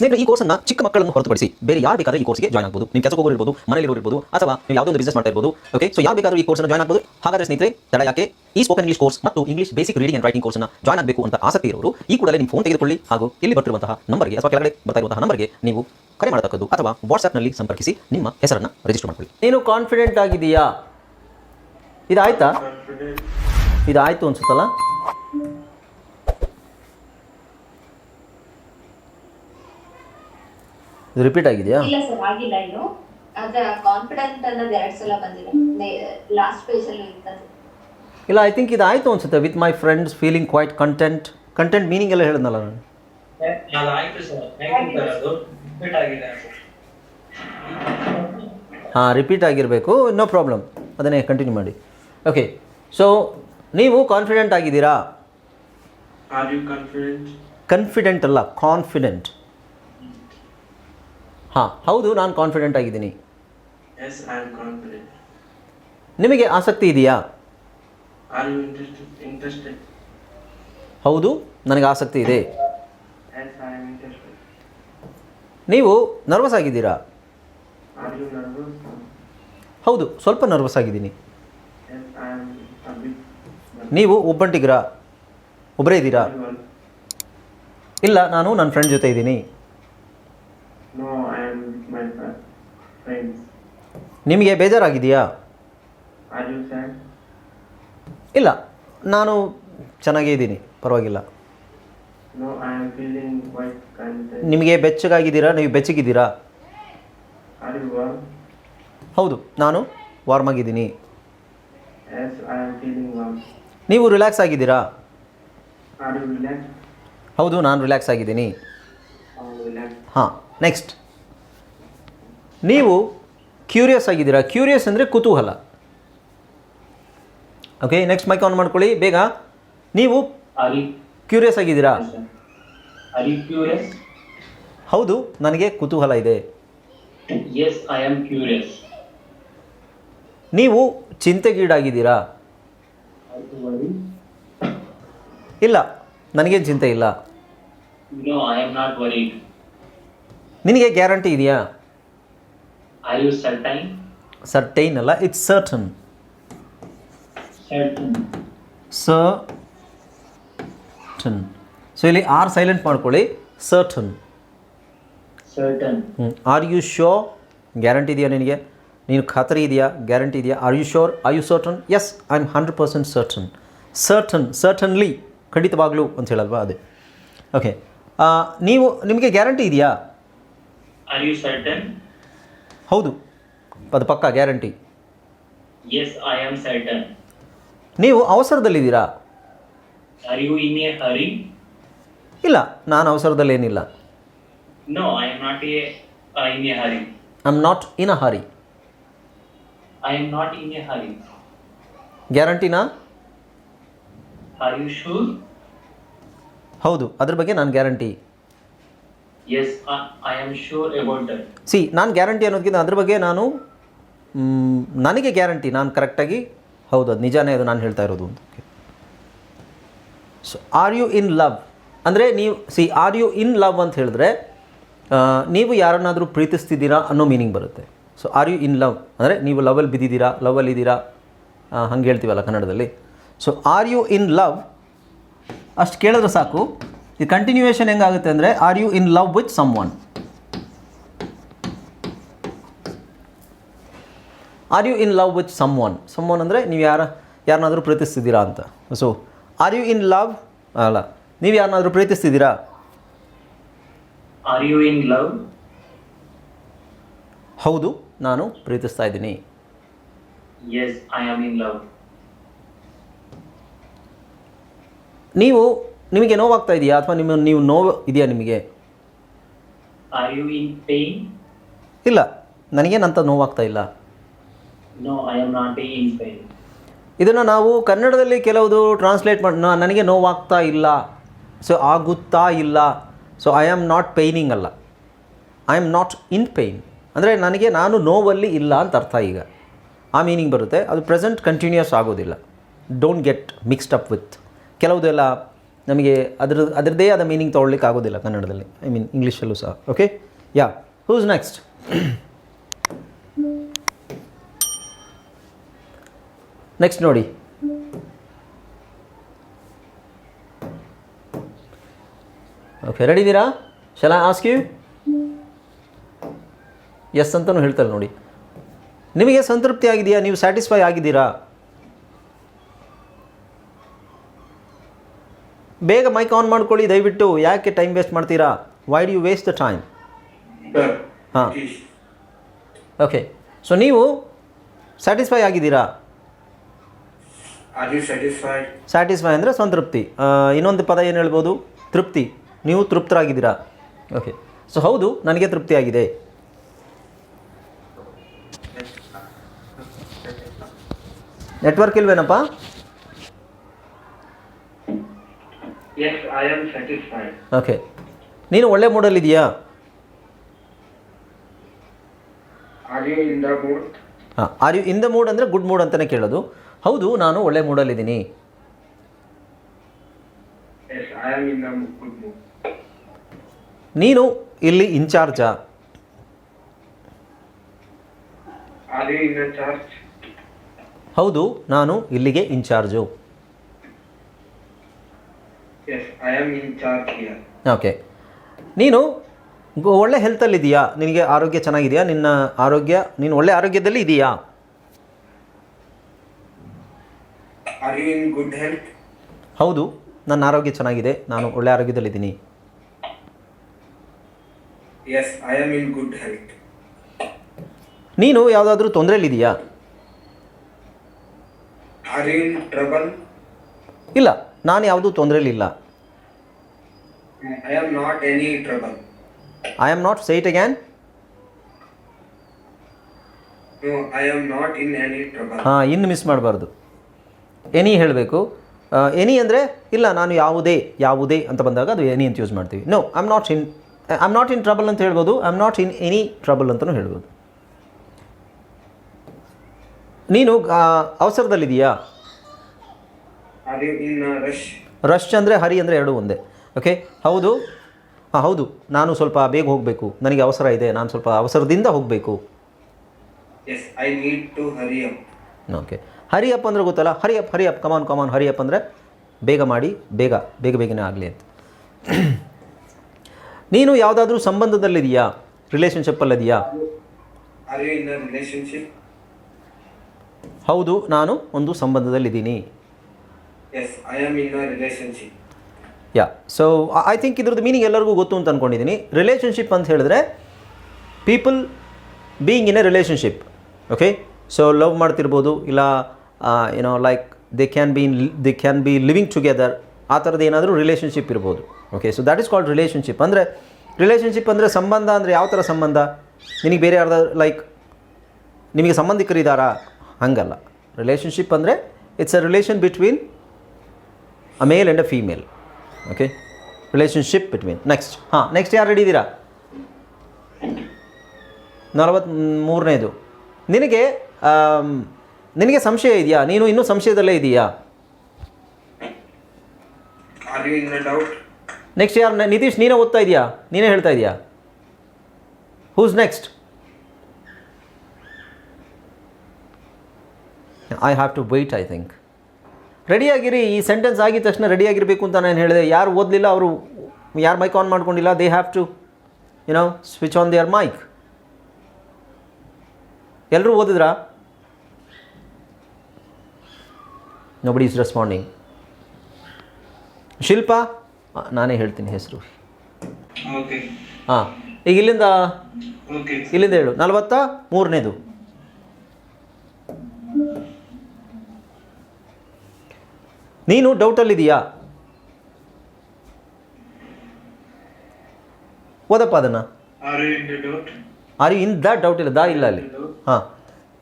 ಸ್ನೇಹಿತರೆ, ಈ ಕೋರ್ಸನ್ನ ಚಿಕ್ಕ ಮಕ್ಕಳನ್ನು ಹೊರತುಪಡಿಸಿ ಬೇರೆ ಯಾರು ಬೇಕಾದ್ರೆ ಈ ಕೋರ್ಸ್ಗೆ ಜಾಯ್ನ್ ಆಗಬಹುದು ನೀವು ಕೆಲಸ ಹೋಗೋರು ಮನೇಲಿ ಇರ್ಬೋದು, ಅಥವಾ ನೀವು ಯಾವುದೋ ಒಂದು ಬಿಸ್ನೆಸ್ ಮಾಡ್ತಾ ಇರಬಹುದು ಓಕೆ ಸೊ ಯಾರು ಬೇಕಾದ್ರೂ ಈ ಕೋರ್ಸ್ ಜಾಯ್ನ್ ಆಗಬಹುದು ಹಾಗಾದ್ರೆ ಸ್ನೇಹಿತರೆ, ತಡ ಯಾಕೆ? ಈ ಸ್ಪೋಕನ್ ಇಂಗ್ಲಿಷ್ ಕೋರ್ಸ್ ಮತ್ತು English basic reading and writing ಕೋರ್ಸ್ನ ಜಾಯ್ನ್ ಆಗಬೇಕು ಅಂತ ಆಸಕ್ತಿ ಇರೋರು, ಈ ಕೂಡಲೇ ನಿಮ್ಮ ಫೋನ್ ತೆಗೆದುಕೊಳ್ಳಿ ಹಾಗೂ ಇಲ್ಲಿ ಬರ್ತಿರುವಂತಹ ನಂಬರ್ಗೆ ಅಥವಾ ಕೆಳಗಡೆ ಬರ್ತಾ ಇರುವಂತಹ ನಂಬರ್ಗೆ ನೀವು ಕರೆ ಮಾಡತಕ್ಕದ್ದು ಅಥವಾ ವಾಟ್ಸ್ಆಪ್ನಲ್ಲಿ ಸಂಪರ್ಕಿಸಿ ನಿಮ್ಮ ಹೆಸರನ್ನು ರಿಜಿಸ್ಟರ್ ಮಾಡ್ಕೊಳ್ಳಿ. ನೀನು ಕಾನ್ಫಿಡೆಂಟ್ ಆಗಿದೆಯಾ ಇದಾಯ್ತಾ? ಇದಾಯ್ತು ಅನ್ಸುತ್ತಲ್ಲ? ರಿಪೀಟ್ ಆಗಿದೆಯಾ? ಇಲ್ಲ ಸರ್ ಆಗಿಲ್ಲ ಇನ್ನು. ಅದ್ರ ಕಾನ್ಫಿಡೆಂಟ್ ಅನ್ನೋದು ಎರಡು ಸಲ ಬಂದಿದೆ. ಲಾಸ್ಟ್ ಪೇಜ್ ಅಲ್ಲಿ ಇರ್ತದೆ ಇಲ್ಲ ಐ ಥಿಂಕ್ ಇದು ಆಯಿತು ಅನ್ಸುತ್ತೆ with my friends feeling quite content content meaning ಎಲ್ಲ ಹೇಳಿದ್ನಲ್ಲ ನಾನು. ಅದಾಯ್ತು ಸರ್. ಥ್ಯಾಂಕ್ ಯು ಸರ್ ಅದು. ರಿಪೀಟ್ ಆಗಿದೆ ಅದು. ಹಾಂ ರಿಪೀಟ್ ಆಗಿರಬೇಕು. ನೋ ಪ್ರಾಬ್ಲಮ್ ಅದನ್ನೇ ಕಂಟಿನ್ಯೂ ಮಾಡಿ. ಓಕೆ ಸೊ ನೀವು ಕಾನ್ಫಿಡೆಂಟ್ ಆಗಿದ್ದೀರಾ? ಕನ್ಫಿಡೆಂಟ್ ಅಲ್ಲ ಕಾನ್ಫಿಡೆಂಟ್ ಹಾಂ ಹೌದು ನಾನು ಕಾನ್ಫಿಡೆಂಟ್ ಆಗಿದ್ದೀನಿ. ನಿಮಗೆ ಆಸಕ್ತಿ ಇದೆಯಾ? ಹೌದು ನನಗೆ ಆಸಕ್ತಿ ಇದೆ. ನೀವು ನರ್ವಸ್ ಆಗಿದ್ದೀರಾ? ಹೌದು ಸ್ವಲ್ಪ ನರ್ವಸ್ ಆಗಿದ್ದೀನಿ. ನೀವು ಒಬ್ಬಂಟಿಗಿರಾ? ಒಬ್ಬರೇ ಇದ್ದೀರಾ? ಇಲ್ಲ ನಾನು ನನ್ನ ಫ್ರೆಂಡ್ ಜೊತೆ ಇದ್ದೀನಿ No, I am with my fr- ನಿಮಗೆ ಬೇಜಾರಾಗಿದೆಯಾ? ಇಲ್ಲ ನಾನು ಚೆನ್ನಾಗೇ ಇದ್ದೀನಿ ಪರವಾಗಿಲ್ಲ No, I am feeling quite content. ನಿಮಗೆ ಬೆಚ್ಚಗಾಗಿದ್ದೀರಾ ನೀವು ಬೆಚ್ಚಗಿದ್ದೀರಾ Are you warm? ಹೌದು ನಾನು ವಾರ್ಮ್ ಆಗಿದ್ದೀನಿ Yes, I am feeling warm. ನೀವು ರಿಲ್ಯಾಕ್ಸ್ ಆಗಿದ್ದೀರಾ Are you relaxed? ಹೌದು ನಾನು ರಿಲ್ಯಾಕ್ಸ್ ಆಗಿದ್ದೀನಿ relaxed? ಹಾಂ ನೆಕ್ಸ್ಟ್ ನೀವು ಕ್ಯೂರಿಯಸ್ ಆಗಿದ್ದೀರಾ? ಕ್ಯೂರಿಯಸ್ ಅಂದರೆ ಕುತೂಹಲ. ಓಕೆ ನೆಕ್ಸ್ಟ್ ಮೈಕ್ ಆನ್ ಮಾಡ್ಕೊಳ್ಳಿ. ಬೇಗ. ನೀವು ಕ್ಯೂರಿಯಸ್ ಆಗಿದ್ದೀರಾ? ಹೌದು ನನಗೆ ಕುತೂಹಲ ಇದೆ. ನೀವು ಚಿಂತೆಗೀಡಾಗಿದ್ದೀರಾ? ಇಲ್ಲ ನನಗೇನು ಚಿಂತೆ ಇಲ್ಲ. ನಿನಗೆ ಗ್ಯಾರಂಟಿ ಇದೆಯಾ? Are ಯು ಸರ್ಟೈನ್ ಸರ್ಟೈನ್ ಅಲ್ಲ it's certain Certain. Certain so ಇಲ್ಲಿ ಆರ್ ಸೈಲೆಂಟ್ ಮಾಡ್ಕೊಳ್ಳಿ. Certain Certain. Are you sure guarantee ಇದೆಯಾ ನಿನಗೆ? ನೀನು ಖಾತರಿ ಇದೆಯಾ? ಗ್ಯಾರಂಟಿ ಇದೆಯಾ? Are you sure are you certain yes I am hundred percent certain certain certainly ಖಂಡಿತವಾಗ್ಲೂ ಅಂತ ಹೇಳಲ್ವಾ ಅದೇ? ಓಕೆ ನೀವು ನಿಮಗೆ ಗ್ಯಾರಂಟಿ ಇದೆಯಾ? Are you certain? ಹೌದು. ಅದು ಪಕ್ಕಾ guarantee. Yes I am certain ನೀವು ಅವಸರದಲ್ಲಿದ್ದೀರಾ? Are you in a hurry ಇಲ್ಲ ನಾನು ಅವಸರದಲ್ಲಿ ಏನಿಲ್ಲ no I am not a in a hurry I am not in a hurry I am not in a hurry ಗ್ಯಾರಂಟಿನಾ? Are you sure ಹೌದು ಅದ್ರ ಬಗ್ಗೆ ನಾನು guarantee. That. See ನಾನು guarantee ಅನ್ನೋದಕ್ಕಿಂತ ಅದ್ರ ಬಗ್ಗೆ ನಾನು ನನಗೆ ಗ್ಯಾರಂಟಿ ನಾನು ಕರೆಕ್ಟಾಗಿ ಹೌದು, ಅದು ನಿಜಾನೇ ಅದು ನಾನು ಹೇಳ್ತಾ ಇರೋದು ಅಂತ. So are you in love ಅಂದರೆ ನೀವು see are you in love ಅಂತ ಹೇಳಿದ್ರೆ ನೀವು ಯಾರನ್ನಾದರೂ ಪ್ರೀತಿಸ್ತಿದ್ದೀರಾ ಅನ್ನೋ ಮೀನಿಂಗ್ ಬರುತ್ತೆ. So are you in love ಅಂದರೆ ನೀವು ಲವಲ್ಲಿ ಬಿದ್ದಿದ್ದೀರಾ ಲವಲ್ಲಿ ಇದ್ದೀರಾ? ಹಂಗೆ ಹೇಳ್ತೀವಲ್ಲ ಕನ್ನಡದಲ್ಲಿ. So are you in love ಅಷ್ಟು ಕೇಳಿದ್ರೆ ಸಾಕು. ಈ ಕಂಟಿನ್ಯೂಯೇಷನ್ ಹೆಂಗಾಗುತ್ತೆ ಅಂದರೆ are you in love with someone are you in love with someone someone ಅಂದರೆ ನೀವು ಯಾರ ಯಾರನ್ನಾದರೂ ಪ್ರೀತಿಸ್ತಿದ್ದೀರಾ ಅಂತ. So are you in love ಅಲ್ಲ ನೀವು ಯಾರನ್ನಾದರೂ ಪ್ರೀತಿಸ್ತಿದ್ದೀರಾ? ಆರ್ ಯು ಇನ್ ಲವ್ ಹೌದು ನಾನು ಪ್ರೀತಿಸ್ತಾ ಇದ್ದೀನಿ. ನೀವು ನಿಮಗೆ ನೋವಾಗ್ತಾ ಇದೆಯಾ? ಅಥವಾ ನಿಮ್ಮ ನೀವು ನೋವು ಇದೆಯಾ ನಿಮಗೆ? Are you in pain? ಇಲ್ಲ. ನನಗೇನಂತ ನೋವಾಗ್ತಾ ಇಲ್ಲ. No I am not in pain. ಇದನ್ನು ನಾವು ಕನ್ನಡದಲ್ಲಿ ಕೆಲವುದು ಟ್ರಾನ್ಸ್ಲೇಟ್ ಮಾಡಿ ನನಗೆ ನೋವಾಗ್ತಾ ಇಲ್ಲ. ಸೊ ಆಗುತ್ತಾ ಇಲ್ಲ. So I am not paining ಅಲ್ಲ. I am not in pain ಅಂದರೆ ನನಗೆ ನಾನು ನೋವಲ್ಲಿ ಇಲ್ಲ ಅಂತ ಅರ್ಥ ಈಗ. ಆ ಮೀನಿಂಗ್ ಬರುತ್ತೆ. ಅದು ಪ್ರೆಸೆಂಟ್ ಕಂಟಿನ್ಯೂಸ್ ಆಗೋದಿಲ್ಲ. Don't get mixed up with ಕೆಲವುದೆಲ್ಲ ನಮಗೆ ಅದ್ರ, ಅದರದ್ದೇ ಆದ ಮೀನಿಂಗ್ ತೊಗೊಳ್ಲಿಕ್ಕೆ ಆಗೋದಿಲ್ಲ ಕನ್ನಡದಲ್ಲಿ. ಐ ಮೀನ್ ಇಂಗ್ಲೀಷಲ್ಲೂ ಸಹ. Okay yeah who's next next ನೋಡಿ. ಓಕೆ ರೆಡಿ ಇದ್ದೀರಾ ಶಲ ಆಸ್ಕ್ ಯು ಎಸ್ ಅಂತಲೂ ಹೇಳ್ತಾರೆ ನೋಡಿ. ನಿಮಗೆ ಸಂತೃಪ್ತಿ ಆಗಿದೆಯಾ? ನೀವು ಸ್ಯಾಟಿಸ್ಫೈ ಆಗಿದ್ದೀರಾ? ಬೇಗ ಮೈಕ್ ಆನ್ ಮಾಡ್ಕೊಳ್ಳಿ ದಯವಿಟ್ಟು. ಯಾಕೆ ಟೈಮ್ ವೇಸ್ಟ್ ಮಾಡ್ತೀರಾ? Why do you waste the time is. Okay so ನೀವು ಸ್ಯಾಟಿಸ್ಫೈ ಆಗಿದ್ದೀರಾ? ಸ್ಯಾಟಿಸ್ಫೈ ಅಂದರೆ ಸಂತೃಪ್ತಿ. ಇನ್ನೊಂದು ಪದ ಏನು ಹೇಳ್ಬೋದು? ತೃಪ್ತಿ. ನೀವು ತೃಪ್ತರಾಗಿದ್ದೀರಾ? ಓಕೆ ಸೊ ಹೌದು ನನಗೆ ತೃಪ್ತಿಯಾಗಿದೆ ನೆಟ್ವರ್ಕ್ ಇಲ್ವೇನಪ್ಪ? Yes, I am satisfied. Okay ನೀನು ಒಳ್ಳೆ ಮೂಡಲ್ಲಿದೆಯಾ Are you in the mood? ಹಾಂ are you in the mood ಅಂದರೆ ಗುಡ್ ಮೂಡ್ ಅಂತಲೇ ಕೇಳೋದು ಹೌದು ನಾನು ಒಳ್ಳೆ ಮೂಡಲ್ಲಿದ್ದೀನಿ Yes, I am in the good mood. ನೀನು ಇಲ್ಲಿ ಇನ್ಚಾರ್ಜಾ? ಹೌದು ನಾನು ಇಲ್ಲಿಗೆ in charge Yes, I am in charge here. Okay ನೀನು ಒಳ್ಳೆ ಹೆಲ್ತಲ್ಲಿದೆಯಾ ನಿನಗೆ ಆರೋಗ್ಯ ಚೆನ್ನಾಗಿದೆಯಾ? ನಿನ್ನ ಆರೋಗ್ಯ ನೀನು ಒಳ್ಳೆ ಆರೋಗ್ಯದಲ್ಲಿ ಇದೆಯಾ? ಹೌದು. ನನ್ನ ಆರೋಗ್ಯ ಚೆನ್ನಾಗಿದೆ. ನಾನು ಒಳ್ಳೆ ಆರೋಗ್ಯದಲ್ಲಿದ್ದೀನಿ. ನೀನು ಯಾವುದಾದ್ರೂ ತೊಂದರೆಯಲ್ಲಿದೆಯಾ? ಇಲ್ಲ. ನಾನು ಯಾವುದೂ ತೊಂದರೆಯಲ್ಲಿಲ್ಲ I am not any trouble I am not sight again any trouble. ಹಾಂ ಇನ್ನು ಮಿಸ್ ಮಾಡಬಾರ್ದು. ಎನಿ ಹೇಳಬೇಕು. ಎನಿ ಅಂದರೆ ಇಲ್ಲ ನಾನು ಯಾವುದೇ ಯಾವುದೇ ಅಂತ ಬಂದಾಗ ಅದು ಎನಿ ಅಂತ ಯೂಸ್ ಮಾಡ್ತೀವಿ. No I am not in I am not in trouble ಅಂತ ಹೇಳ್ಬೋದು. I am not in any trouble ಅಂತಲೂ ಹೇಳ್ಬೋದು. ನೀನು ಅವಸರದಲ್ಲಿದೆಯಾ Are you in a rush? Rush. ಅಂದರೆ ಹರಿ ಅಂದರೆ ಎರಡು ಒಂದೇ. ಓಕೆ ಹೌದು? ಹಾಂ ಹೌದು. ನಾನು ಸ್ವಲ್ಪ ಬೇಗ ಹೋಗಬೇಕು. ನನಗೆ ಅವಸರ ಇದೆ. ನಾನು ಸ್ವಲ್ಪ ಅವಸರದಿಂದ ಹೋಗಬೇಕು. Yes I need to hurry up. Okay Hariyappa ಅಂದರೆ ಗೊತ್ತಲ್ಲ? Hurry up hurry up come on come on hurry up ಅಂದರೆ ಬೇಗ ಮಾಡಿ ಬೇಗ ಬೇಗ ಬೇಗನೆ ಆಗಲಿ ಅಂತ. ನೀನು ಯಾವುದಾದ್ರೂ ಸಂಬಂಧದಲ್ಲಿದೆಯಾ? ರಿಲೇಷನ್ಶಿಪ್ಪಲ್ಲಿದೆಯಾ? ಹೌದು ನಾನು ಒಂದು ಸಂಬಂಧದಲ್ಲಿದ್ದೀನಿ. Yes, I am in relationship. Yeah so I think ಇದ್ರದ್ದು ಮೀನಿಂಗ್ ಎಲ್ಲರಿಗೂ ಗೊತ್ತು ಅಂತ ಅಂದ್ಕೊಂಡಿದ್ದೀನಿ ರಿಲೇಷನ್ಶಿಪ್ ಅಂತ ಹೇಳಿದ್ರೆ people being in a relationship okay so love ಮಾಡ್ತಿರ್ಬೋದು ಇಲ್ಲ ಏನೋ like they can be in they can be living together ಆ ಥರದ್ದು ಏನಾದರೂ ರಿಲೇಷನ್ಶಿಪ್ ಇರ್ಬೋದು okay so that is called relationship ಅಂದರೆ ರಿಲೇಷನ್ಶಿಪ್ ಅಂದರೆ ಸಂಬಂಧ ಅಂದರೆ ಯಾವ ಥರ ಸಂಬಂಧ? ನಿನಗೆ ಬೇರೆ ಯಾರ್ದಾದ್ರು ಲೈಕ್ ನಿಮಗೆ ಸಂಬಂಧಿಕರಿದ್ದಾರಾ ಹಂಗಲ್ಲ. ರಿಲೇಷನ್ಶಿಪ್ ಅಂದರೆ it's a relation between a male and a female okay relationship between next ಹಾಂ ನೆಕ್ಸ್ಟ್ ಯಾರು ರೆಡಿ ಇದ್ದೀರಾ? ನಲವತ್ತ್ ಮೂರನೇದು ನಿನಗೆ ನಿನಗೆ ಸಂಶಯ ಇದೆಯಾ? ನೀನು ಇನ್ನೂ ಸಂಶಯದಲ್ಲೇ ಇದೆಯಾ? ನೆಕ್ಸ್ಟ್ ಯಾರು ನಿತೀಶ್ ನೀನೇ ಓದ್ತಾ ಇದೆಯಾ? ನೀನೇ ಹೇಳ್ತಾ ಇದೆಯಾ? Who's next I have to wait I think ರೆಡಿಯಾಗಿರಿ ಈ ಸೆಂಟೆನ್ಸ್ ಆಗಿದ ತಕ್ಷಣ ರೆಡಿಯಾಗಿರಬೇಕು ಅಂತ ನಾನು ಹೇಳಿದೆ. ಯಾರು ಓದಲಿಲ್ಲ ಅವರು ಯಾರು ಮೈಕ್ ಆನ್ ಮಾಡ್ಕೊಂಡಿಲ್ಲ they have to you know switch on their mic ಎಲ್ಲರೂ ಓದಿದ್ರಾ? ನೊಬಡಿ ಈಸ್ ರೆಸ್ಪಾಂಡಿಂಗ್ ಶಿಲ್ಪ? ನಾನೇ ಹೇಳ್ತೀನಿ ಹೆಸರು. ಹಾಂ ಈಗ ಇಲ್ಲಿಂದ. ಇಲ್ಲಿಂದ ಹೇಳು. ನಲವತ್ತ? ಮೂರನೇದು. ನೀನು ಡೌಟಲ್ಲಿದೆಯಾ ಓದಪ್ಪ ಅದನ್ನ? Are you in the doubt ಇಲ್ಲ? ದಾ ಇಲ್ಲ ಅಲ್ಲಿ. ಹಾಂ.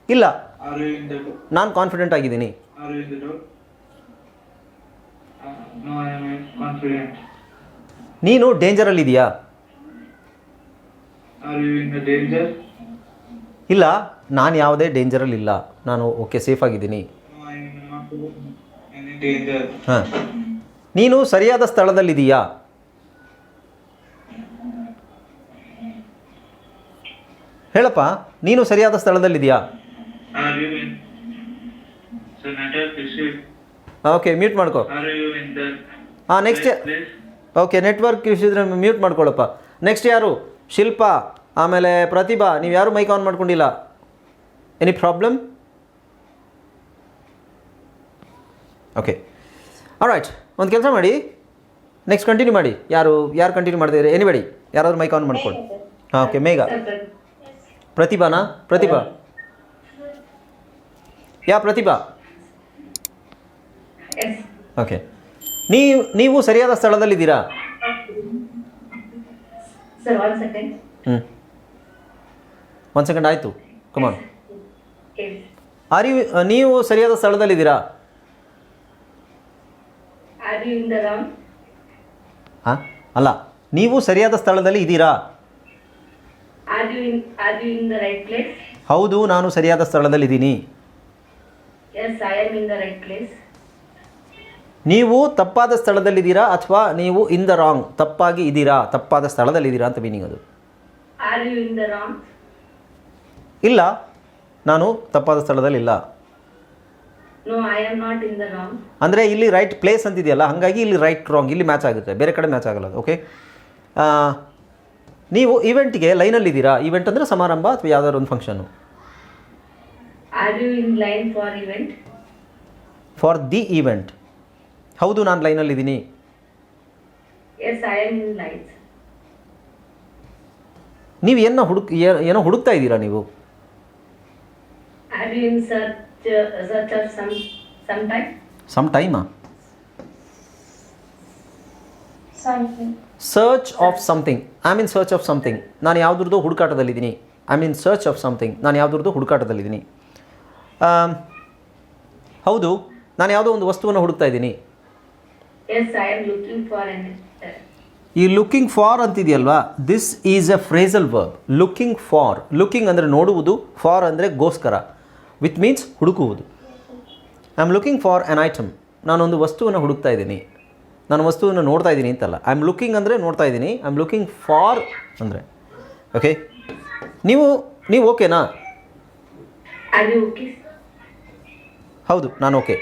ಇಲ್ಲ. ನಾನು ಕಾನ್ಫಿಡೆಂಟ್ ಆಗಿದ್ದೀನಿ. ನೀನು ಡೇಂಜರಲ್ಲಿದೆಯಾ? ಇಲ್ಲ. ನಾನು ಯಾವುದೇ ಡೇಂಜರಲ್ಲಿ ಇಲ್ಲ ನಾನು ಓಕೆ ಸೇಫ್ ಆಗಿದ್ದೀನಿ. ಹಾಂ. ನೀನು ಸರಿಯಾದ ಸ್ಥಳದಲ್ಲಿದೆಯಾ ಹೇಳಪ್ಪ ನೀನು ಸರಿಯಾದ ಸ್ಥಳದಲ್ಲಿದೆಯಾ. ಓಕೆ ಮ್ಯೂಟ್ ಮಾಡ್ಕೋ. ಹಾಂ ನೆಕ್ಸ್ಟ್ ಓಕೆ ನೆಟ್ವರ್ಕ್ ಇಷ್ಟಿದ್ರೆ ಮ್ಯೂಟ್ ಮಾಡ್ಕೊಳ್ಳಪ್ಪ ನೆಕ್ಸ್ಟ್ ಯಾರು? ಶಿಲ್ಪ ಆಮೇಲೆ ಪ್ರತಿಭಾ ನೀವು ಯಾರು ಮೈಕ್ ಆನ್ ಮಾಡ್ಕೊಂಡಿಲ್ಲ? ಎನಿ ಪ್ರಾಬ್ಲಮ್ ಓಕೆ ರೈಟ್ ಒಂದು ಕೆಲಸ ಮಾಡಿ. ನೆಕ್ಸ್ಟ್ ಕಂಟಿನ್ಯೂ ಮಾಡಿ. ಯಾರು ಯಾರು ಕಂಟಿನ್ಯೂ ಮಾಡಿದ್ರೆ ಎನಿಬಡಿ ಯಾರಾದರೂ ಮೈಕ್ ಆನ್ ಮಾಡ್ಕೊಳ್ಳಿ ಹಾಂ ಓಕೆ ಮೇಘ. ಪ್ರತಿಭಾನಾ? ಪ್ರತಿಭಾ? ಯಾ ಪ್ರತಿಭಾ? ಓಕೆ ನೀವು ನೀವು ಸರಿಯಾದ ಸ್ಥಳದಲ್ಲಿದ್ದೀರಾ? ಹ್ಞೂ ಒಂದು ಸೆಕೆಂಡ್ ಆಯಿತು. ಕಮಾನ್ ಆರ್ ಯು ನೀವು ಸರಿಯಾದ ಸ್ಥಳದಲ್ಲಿದ್ದೀರಾ? ಹಾಂ? ಅಲ್ಲ ನೀವು ಸರಿಯಾದ ಸ್ಥಳದಲ್ಲಿ ಇದ್ದೀರಾ? ಹೌದು ನಾನು ಸರಿಯಾದ ಸ್ಥಳದಲ್ಲಿದ್ದೀನಿ ಇದ್ದೀನಿ. ನೀವು ತಪ್ಪಾದ ಸ್ಥಳದಲ್ಲಿದ್ದೀರಾ ಅಥವಾ ನೀವು ಇನ್ ದ ರಾಂಗ್ ತಪ್ಪಾಗಿ ಇದ್ದೀರಾ ತಪ್ಪಾದ ಸ್ಥಳದಲ್ಲಿದ್ದೀರಾ ಅಂತ ಮೀನಿಂಗ್ ಅದು. ಇಲ್ಲ ನಾನು ತಪ್ಪಾದ ಸ್ಥಳದಲ್ಲಿಲ್ಲ no I am not in the wrong ಅಂದರೆ ಇಲ್ಲಿ ರೈಟ್ ಪ್ಲೇಸ್ ಅಂತಿದೆಯಲ್ಲ ಹಾಗಾಗಿ ಇಲ್ಲಿ ರೈಟ್ ರಾಂಗ್ ಇಲ್ಲಿ ಮ್ಯಾಚ್ ಆಗುತ್ತೆ. ಬೇರೆ ಕಡೆ ಮ್ಯಾಚ್ ಆಗಲ್ಲ ಓಕೆ ನೀವು ಇವೆಂಟ್ಗೆ ಲೈನಲ್ಲಿದ್ದೀರಾ ಇವೆಂಟ್ ಅಂದರೆ ಸಮಾರಂಭ ಅಥವಾ ಯಾವ್ದಾದ್ರು ಒಂದು ಫಂಕ್ಷನು ಫಾರ್ ದಿ ಈವೆಂಟ್ ಹೌದು ನಾನು ಲೈನಲ್ಲಿದ್ದೀನಿ ನೀವು ಏನೋ ಹುಡುಕ್ ಏನೋ ಹುಡುಕ್ತಾ ಇದ್ದೀರಾ ನೀವು? Of some time some ಟೈಮಾ something search of something I mean search of something ನಾನು ಯಾವುದ್ರದ್ದು ಹುಡುಕಾಟದಲ್ಲಿದ್ದೀನಿ. I mean search of something ನಾನು ಯಾವುದ್ರದ್ದು ಹುಡುಕಾಟದಲ್ಲಿದ್ದೀನಿ. ಆಮ್, ಹೌದು. ನಾನು ಯಾವುದೋ ಒಂದು ವಸ್ತುವನ್ನು ಹುಡುಕ್ತಾ ಇದ್ದೀನಿ. ಈ looking for ಅಂತಿದೆಯಲ್ವಾ? This is a phrasal verb looking for looking ಅಂದರೆ ನೋಡುವುದು ಫಾರ್ ಅಂದರೆ ಗೋಸ್ಕರ. ವಿತ್ ಮೀನ್ಸ್ ಹುಡುಕುವುದು. I am looking for an item ನಾನೊಂದು ವಸ್ತುವನ್ನು ಹುಡುಕ್ತಾ ಇದ್ದೀನಿ. ನಾನು ವಸ್ತುವನ್ನು ನೋಡ್ತಾ ಇದ್ದೀನಿ ಅಂತಲ್ಲ. ಐ ಆಮ್ ಲುಕಿಂಗ್ ಅಂದರೆ ನೋಡ್ತಾ ಇದ್ದೀನಿ. ಐ ಆಮ್ ಲುಕಿಂಗ್ ಫಾರ್ ಅಂದರೆ. ಓಕೆ ನೀವು ನೀವು ಓಕೆನಾ ಹೌದು ನಾನು ಓಕೆ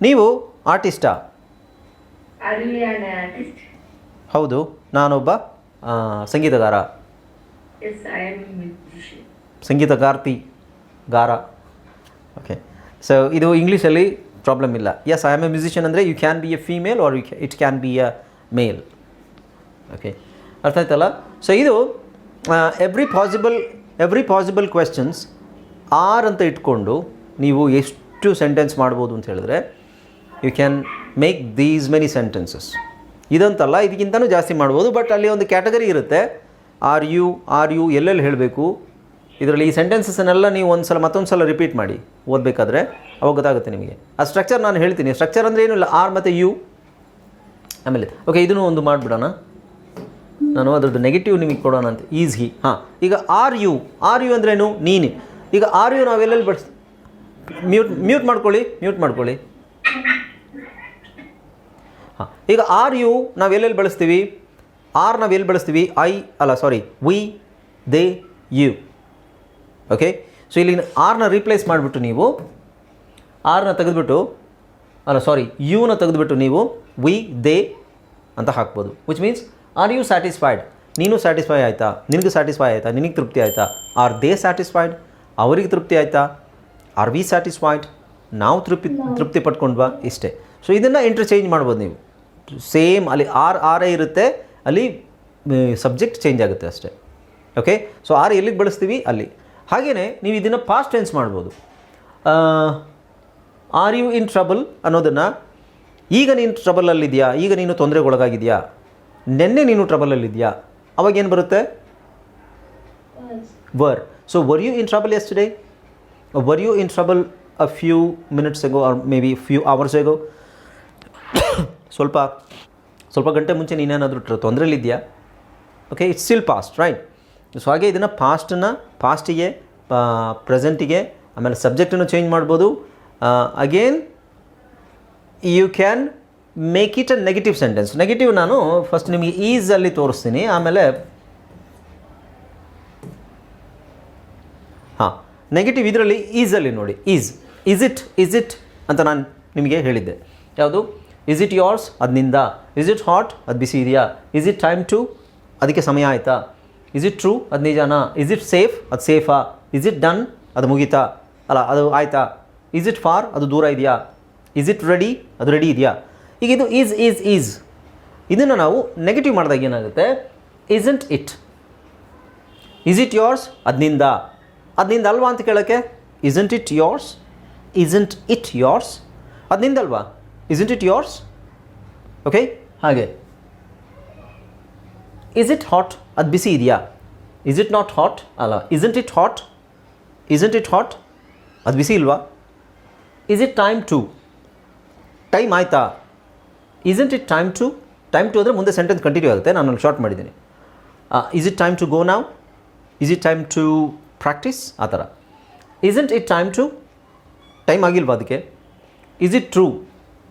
ನೀವು ಆರ್ಟಿಸ್ಟಾ ಆರ್ ಆರ್ಟಿಸ್ಟ್ ಹೌದು ನಾನೊಬ್ಬ ಆ, ಸಂಗೀತಗಾರ ಕಾರ್ತಿ ಸಂಗೀತಗಾರ್ತಿ ಗಾರ. ಓಕೆ ಸೊ ಇದು ಇಂಗ್ಲೀಷಲ್ಲಿ ಪ್ರಾಬ್ಲಮ್ ಇಲ್ಲ. Yes I am a musician ಅಂದರೆ you can be a female or you it can be a male okay ಅರ್ಥ ಆಯ್ತಲ್ಲ? ಸೊ ಇದು every possible every possible questions are ಅಂತ ಇಟ್ಕೊಂಡು ನೀವು ಎಷ್ಟು ಸೆಂಟೆನ್ಸ್ ಮಾಡ್ಬೋದು ಅಂತ ಹೇಳಿದ್ರೆ you can make these many sentences ಇದಂತಲ್ಲ, ಇದಕ್ಕಿಂತನೂ ಜಾಸ್ತಿ ಮಾಡ್ಬೋದು ಬಟ್ ಅಲ್ಲಿ ಒಂದು ಕ್ಯಾಟಗರಿ ಇರುತ್ತೆ. ಆರ್ ಯು ಆರ್ ಯು ಎಲ್ಲೆಲ್ಲಿ ಹೇಳಬೇಕು? ಇದರಲ್ಲಿ ಈ ಸೆಂಟೆನ್ಸಸ್ನೆಲ್ಲ ನೀವು ಒಂದು ಸಲ ಮತ್ತೊಂದು ಸಲ ರಿಪೀಟ್ ಮಾಡಿ, ಓದಬೇಕಾದ್ರೆ. ಅವಾಗ ಗೊತ್ತಾಗುತ್ತೆ ನಿಮಗೆ. ಆ ಸ್ಟ್ರಕ್ಚರ್ ನಾನು ಹೇಳ್ತೀನಿ. ಸ್ಟ್ರಕ್ಚರ್ ಅಂದರೆ ಏನು ಇಲ್ಲ. ಆರ್ ಮತ್ತು ಯು. ಆಮೇಲೆ ಓಕೆ ಇದನ್ನು ಒಂದು ಮಾಡಿಬಿಡೋಣ. ನಾನು ಅದರದ್ದು ನೆಗೆಟಿವ್ ನಿಮಗೆ ಕೊಡೋಣ ಅಂತ. ಈಸಿ ಹಾಂ, ಈಗ ಆರ್ ಯು. ಆರ್ ಯು ಅಂದ್ರೇನು? ನೀನು. ಈಗ ಆರ್ ಯು ನಾವೆಲ್ಲೆಲ್ಲಿ ಬಡ್ಸ್ ಮ್ಯೂಟ್ ಮ್ಯೂಟ್ ಮಾಡ್ಕೊಳ್ಳಿ ಮ್ಯೂಟ್ ಮಾಡ್ಕೊಳ್ಳಿ. ಹಾಂ, ಈಗ ಆರ್ ಯು ನಾವು ಎಲ್ಲೆಲ್ಲಿ ಬಳಸ್ತೀವಿ? ಆರ್ ನಾವು ಎಲ್ಲಿ ಬಳಸ್ತೀವಿ? ಐ ಅಲ್ಲ sorry we they you okay so ಇಲ್ಲಿ ಆರ್ನ ರೀಪ್ಲೇಸ್ ಮಾಡಿಬಿಟ್ಟು ನೀವು ಆರ್ನ ತೆಗೆದುಬಿಟ್ಟು ಅಲ್ಲ ಸಾರಿ ಯುನ ತೆಗೆದುಬಿಟ್ಟು ನೀವು ವಿ ದೇ ಅಂತ ಹಾಕ್ಬೋದು. Which means are you satisfied ನೀನು ಸ್ಯಾಟಿಸ್ಫೈ ಆಯಿತಾ? ನಿನಗೆ ಸ್ಯಾಟಿಸ್ಫೈ ಆಯಿತಾ? ನಿನಗೆ ತೃಪ್ತಿ ಆಯಿತಾ? ಆರ್ ದೇ ಸ್ಯಾಟಿಸ್ಫೈಡ್ ಅವರಿಗೆ ತೃಪ್ತಿ ಆಯಿತಾ? ಆರ್ ವಿ ಸ್ಯಾಟಿಸ್ಫೈಡ್ ನಾವು ತೃಪ್ತಿ ತೃಪ್ತಿ ಪಟ್ಕೊಂಡ್ವಾ? ಇಷ್ಟೇ. ಸೊ ಇದನ್ನು ಇಂಟರ್ಚೇಂಜ್ ಮಾಡ್ಬೋದು ನೀವು. ಸೇಮ್ ಅಲ್ಲಿ ಆರ್ ಆರೇ ಇರುತ್ತೆ. ಅಲ್ಲಿ ಸಬ್ಜೆಕ್ಟ್ ಚೇಂಜ್ ಆಗುತ್ತೆ ಅಷ್ಟೇ. ಓಕೆ ಸೊ ಆರ್ ಎಲ್ಲಿಗೆ ಬಳಸ್ತೀವಿ? ಅಲ್ಲಿ. ಹಾಗೆಯೇ ನೀವು ಇದನ್ನು ಪಾಸ್ಟ್ ಟೆನ್ಸ್ ಮಾಡ್ಬೋದು. ಆರ್ ಯು ಇನ್ ಟ್ರಬಲ್ ಅನ್ನೋದನ್ನು ಈಗ ನೀನು ಟ್ರಬಲಲ್ಲಿದೆಯಾ ಈಗ ನೀನು ತೊಂದರೆಗೊಳಗಾಗಿದೆಯಾ? ನಿನ್ನೆ ನೀನು ಟ್ರಬಲಲ್ಲಿದೆಯಾ ಅವಾಗ ಏನು ಬರುತ್ತೆ? Were so were you in trouble yes today were you in trouble a few minutes ago or maybe few hours ago ಸ್ವಲ್ಪ ಸ್ವಲ್ಪ ಗಂಟೆ ಮುಂಚೆ ನೀನೇನಾದರೂ ತೊಂದರೆಲಿದೆಯಾ? Okay it's still past right so ಹಾಗೆ ಇದನ್ನು ಪಾಸ್ಟನ್ನು ಪಾಸ್ಟಿಗೆ ಪ್ರೆಸೆಂಟಿಗೆ ಆಮೇಲೆ ಸಬ್ಜೆಕ್ಟನ್ನು ಚೇಂಜ್ ಮಾಡ್ಬೋದು. Again you can make it a negative sentence negative ನಾನು ಫಸ್ಟ್ ನಿಮಗೆ ಈಸಲ್ಲಿ ತೋರಿಸ್ತೀನಿ, ಆಮೇಲೆ ಹಾಂ ನೆಗೆಟಿವ್ ಇದರಲ್ಲಿ ಈಸಲ್ಲಿ ನೋಡಿ. Is is it is it ಅಂತ ನಾನು ನಿಮಗೆ ಹೇಳಿದ್ದೆ. ಯಾವುದು? ಇಸ್ ಇಟ್ ಯೋರ್ಸ್ ಅದು ನಿಂದ. ಇಸ್ ಇಟ್ ಹಾಟ್ ಅದು ಬಿಸಿ ಇದೆಯಾ ಇಸ್ ಇಟ್ ಟೈಮ್ ಟು ಅದಕ್ಕೆ ಸಮಯ ಆಯಿತಾ. ಇಸ್ ಇಟ್ ಟ್ರೂ ಅದು ನಿಜಾನ. ಇಸ್ ಇಟ್ ಸೇಫ್ ಅದು ಸೇಫಾ. ಇಸ್ ಇಟ್ ಡನ್ ಅದು ಮುಗೀತಾ. ಅಲ್ಲ, ಅದು ಆಯಿತಾ. ಇಸ್ ಇಟ್ ಫಾರ್ ಅದು ದೂರ ಇದೆಯಾ. ಇಸ್ ಇಟ್ ರೆಡಿ ಅದು ರೆಡಿ ಇದೆಯಾ. ಈಗ ಇದು ಈಸ್ ಈಸ್ ಈಸ್ ಇದನ್ನು ನಾವು ನೆಗೆಟಿವ್ ಮಾಡಿದಾಗ ಏನಾಗುತ್ತೆ? Isn't it is it yours ಅದನಿಂದ ಅದನಿಂದ ಅಲ್ವಾ ಅಂತ ಕೇಳೋಕ್ಕೆ? Isn't it yours isn't it yours ಅದನಿಂದಲ್ವಾ isn't it yours okay ಹಾಗೆ. ಇಸ್ ಇಟ್ ಹಾಟ್ ಅದು ಬಿಸಿ ಇದೆಯಾ? ಇಸ್ ಇಟ್ ನಾಟ್ ಹಾಟ್ ಅಲ್ಲ isn't it hot isn't it hot ಅದು ಬಿಸಿ ಇಲ್ವಾ? Is it time to time ಆಯಿತಾ? Isn't it time to time to ಅಂದರೆ ಮುಂದೆ ಸೆಂಟೆನ್ಸ್ ಕಂಟಿನ್ಯೂ ಆಗುತ್ತೆ, ನಾನು ಶಾರ್ಟ್ ಮಾಡಿದ್ದೀನಿ. Is it time to go ನಾವ್ is it time to practice ಆ ಥರ. Isn't it time to time ಆಗಿಲ್ವಾ ಅದಕ್ಕೆ? ಇಸ್ ಇಟ್ ಟ್ರೂ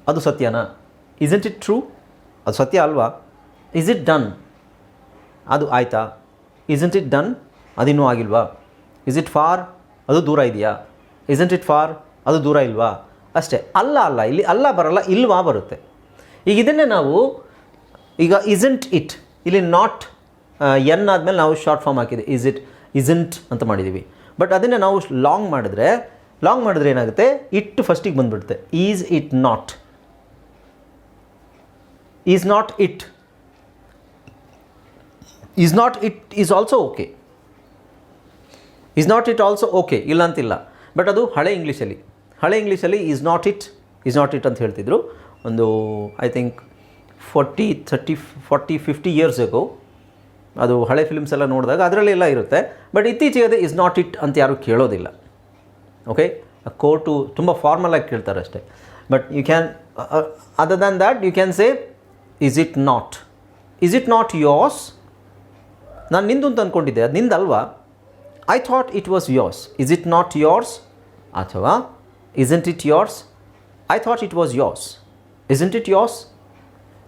ಅದು ಸತ್ಯನಾ? ಇಸಂಟ್ ಇಟ್ ಟ್ರೂ ಅದು ಸತ್ಯ ಅಲ್ವಾ? ಇಸ್ ಇಟ್ ಡನ್ ಅದು ಆಯಿತಾ? ಇಸಂಟ್ ಇಟ್ ಡನ್ ಅದಿನ್ನೂ ಆಗಿಲ್ವಾ? ಇಸ್ ಇಟ್ ಫಾರ್ ಅದು ದೂರ ಇದೆಯಾ? ಇಸಂಟ್ ಇಟ್ ಫಾರ್ ಅದು ದೂರ ಇಲ್ವಾ? ಅಷ್ಟೇ, ಅಲ್ಲ ಅಲ್ಲ, ಇಲ್ಲಿ ಅಲ್ಲ ಬರಲ್ಲ, ಇಲ್ವಾ ಬರುತ್ತೆ. ಈಗ ಇದನ್ನೇ ನಾವು, ಈಗ ಇಸಂಟ್ ಇಟ್ ಇಲ್ಲಿ ನಾಟ್ ಎನ್ ಆದಮೇಲೆ ನಾವು ಶಾರ್ಟ್ ಫಾರ್ಮ್ ಹಾಕಿದೆ. ಇಸ್ ಇಟ್ ಇಸಂಟ್ ಅಂತ ಮಾಡಿದ್ದೀವಿ ಬಟ್ ಅದನ್ನೇ ನಾವು ಲಾಂಗ್ ಮಾಡಿದ್ರೆ ಲಾಂಗ್ ಮಾಡಿದ್ರೆ ಏನಾಗುತ್ತೆ? ಇಟ್ ಫಸ್ಟಿಗೆ ಬಂದುಬಿಡುತ್ತೆ. Is it not is not it is not it is also okay is not it also okay ಇಲ್ಲ ಅಂತಿಲ್ಲ ಬಟ್ ಅದು ಹಳೆ ಇಂಗ್ಲೀಷಲ್ಲಿ ಹಳೆ ಇಂಗ್ಲೀಷಲ್ಲಿ is not it is not it ಅಂತ ಹೇಳ್ತಿದ್ರು. ಒಂದು I think forty thirty forty fifty years ago ಅದು ಹಳೆ ಫಿಲ್ಮ್ಸ್ ಎಲ್ಲ ನೋಡಿದಾಗ ಅದರಲ್ಲಿ ಎಲ್ಲ ಇರುತ್ತೆ. ಬಟ್ ಇತ್ತೀಚೆಗೆ ಅದೇ ಇಸ್ ನಾಟ್ ಇಟ್ ಅಂತ ಯಾರೂ ಕೇಳೋದಿಲ್ಲ. ಓಕೆ ಕೋರ್ಟು ತುಂಬ ಫಾರ್ಮಲ್ ಆಗಿ ಕೇಳ್ತಾರೆ ಅಷ್ಟೇ. But you can other than that you can say is it not is it not yours ನಾನು ನಿಂದು ಅಂತ ಅಂದ್ಕೊಂಡಿದ್ದೆ ಅದು ನಿಂದಲ್ವಾ? I thought it was yours is it not yours ಅಥವಾ isn't it yours I thought it was yours isn't it yours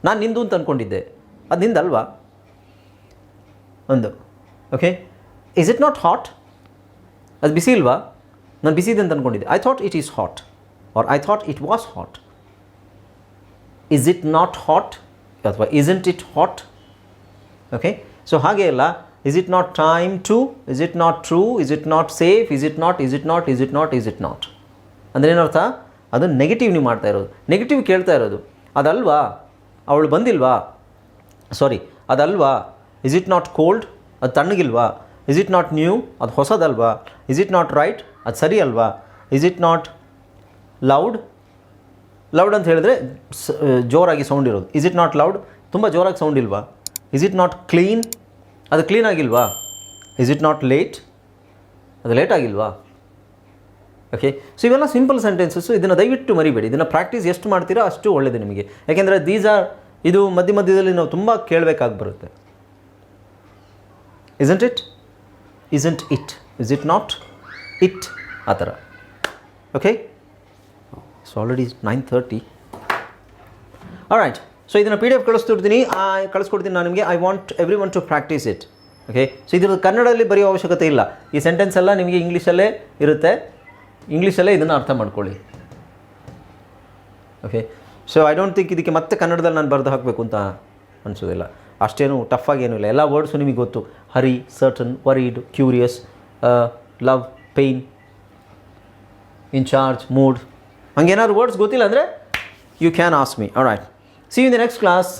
ನಾನು ನಿಂದು ಅಂತ ಅಂದ್ಕೊಂಡಿದ್ದೆ ಅದು ನಿಂದಲ್ವಾ? ಒಂದು okay is it not hot ಅದು ಬಿಸಿ ಇಲ್ವಾ? ನಾನು ಬಿಸಿ ಇದೆ ಅಂತ ಅಂದ್ಕೊಂಡಿದ್ದೆ I thought it is hot or I thought it was hot is it not hot ಅಥವಾ isn't it hot okay so ಹಾಗೆ ಅಲ್ಲ is it not time to is it not true is it not safe is it not is it not is it not is it not ಅಂದರೆ ಏನರ್ಥ? ಅದು negative ನೀವು ಮಾಡ್ತಾ ಇರೋದು. Negative ಕೇಳ್ತಾ ಇರೋದು. ಅದಲ್ವಾ? ಅವಳು ಬಂದಿಲ್ವಾ? ಸಾರಿ ಅದಲ್ವಾ? ಇಸ್ ಇಟ್ ನಾಟ್ ಕೋಲ್ಡ್ ಅದು ತಣ್ಣಗಿಲ್ವಾ? ಇಸ್ ಇಟ್ ನಾಟ್ ನ್ಯೂ ಅದು ಹೊಸದಲ್ವಾ? ಇಸ್ ಇಟ್ ನಾಟ್ ರೈಟ್ ಅದು ಸರಿ ಅಲ್ವಾ is it not loud loud ಅಂತ ಹೇಳಿದ್ರೆ ಜೋರಾಗಿ ಸೌಂಡ್ ಇರೋದು. ಇಸ್ ಇಟ್ ನಾಟ್ ಲೌಡ್ ತುಂಬ ಜೋರಾಗಿ ಸೌಂಡ್ ಇಲ್ವಾ? ಇಸ್ ಇಟ್ ನಾಟ್ ಕ್ಲೀನ್ ಅದು ಕ್ಲೀನ್ ಆಗಿಲ್ವಾ? ಇಸ್ ಇಟ್ ನಾಟ್ ಲೇಟ್ ಅದು ಲೇಟ್ ಆಗಿಲ್ವಾ? ಓಕೆ ಸೊ ಇವೆಲ್ಲ ಸಿಂಪಲ್ ಸೆಂಟೆನ್ಸಸ್ಸು ಇದನ್ನು ದಯವಿಟ್ಟು ಮರಿಬೇಡಿ. ಇದನ್ನು ಪ್ರಾಕ್ಟೀಸ್ ಎಷ್ಟು ಮಾಡ್ತೀರೋ ಅಷ್ಟು ಒಳ್ಳೆಯದು ನಿಮಗೆ. ಯಾಕೆಂದರೆ ದೀಸ್ ಆರ್ ಇದು ಮಧ್ಯ ಮಧ್ಯದಲ್ಲಿ ನಾವು ತುಂಬ ಕೇಳಬೇಕಾಗಿ ಬರುತ್ತೆ. Isn't it isn't it is it not it ಆ ಥರ. Okay so already nine thirty right so ಇದನ್ನು ಪಿ ಡಿ ಎಫ್ ಕಳಿಸ್ತಿರ್ತೀನಿ. ಆ, ಕಳಿಸ್ಕೊಡ್ತೀನಿ ನಾನು ನಿಮಗೆ. I want every one to practice it okay so ಇದ್ರ ಕನ್ನಡದಲ್ಲಿ ಬರೆಯೋ ಅವಶ್ಯಕತೆ ಇಲ್ಲ. ಈ ಸೆಂಟೆನ್ಸ್ ಎಲ್ಲ ನಿಮಗೆ ಇಂಗ್ಲೀಷಲ್ಲೇ ಇರುತ್ತೆ. ಇಂಗ್ಲೀಷಲ್ಲೇ ಇದನ್ನು ಅರ್ಥ ಮಾಡ್ಕೊಳ್ಳಿ. Okay so I don't think ಇದಕ್ಕೆ ಮತ್ತೆ ಕನ್ನಡದಲ್ಲಿ ನಾನು ಬರೆದು ಹಾಕಬೇಕು ಅಂತ ಅನಿಸೋದಿಲ್ಲ. ಅಷ್ಟೇನು ಟಫ್ ಏನೂ ಇಲ್ಲ. ಎಲ್ಲ ವರ್ಡ್ಸು ನಿಮಗೆ ಗೊತ್ತು. Hurry certain worried curious love pain in charge mood ಹಂಗೇನಾದ್ರು words ಗೊತ್ತಿಲ್ಲ ಅಂದರೆ you can ask me right see in the next class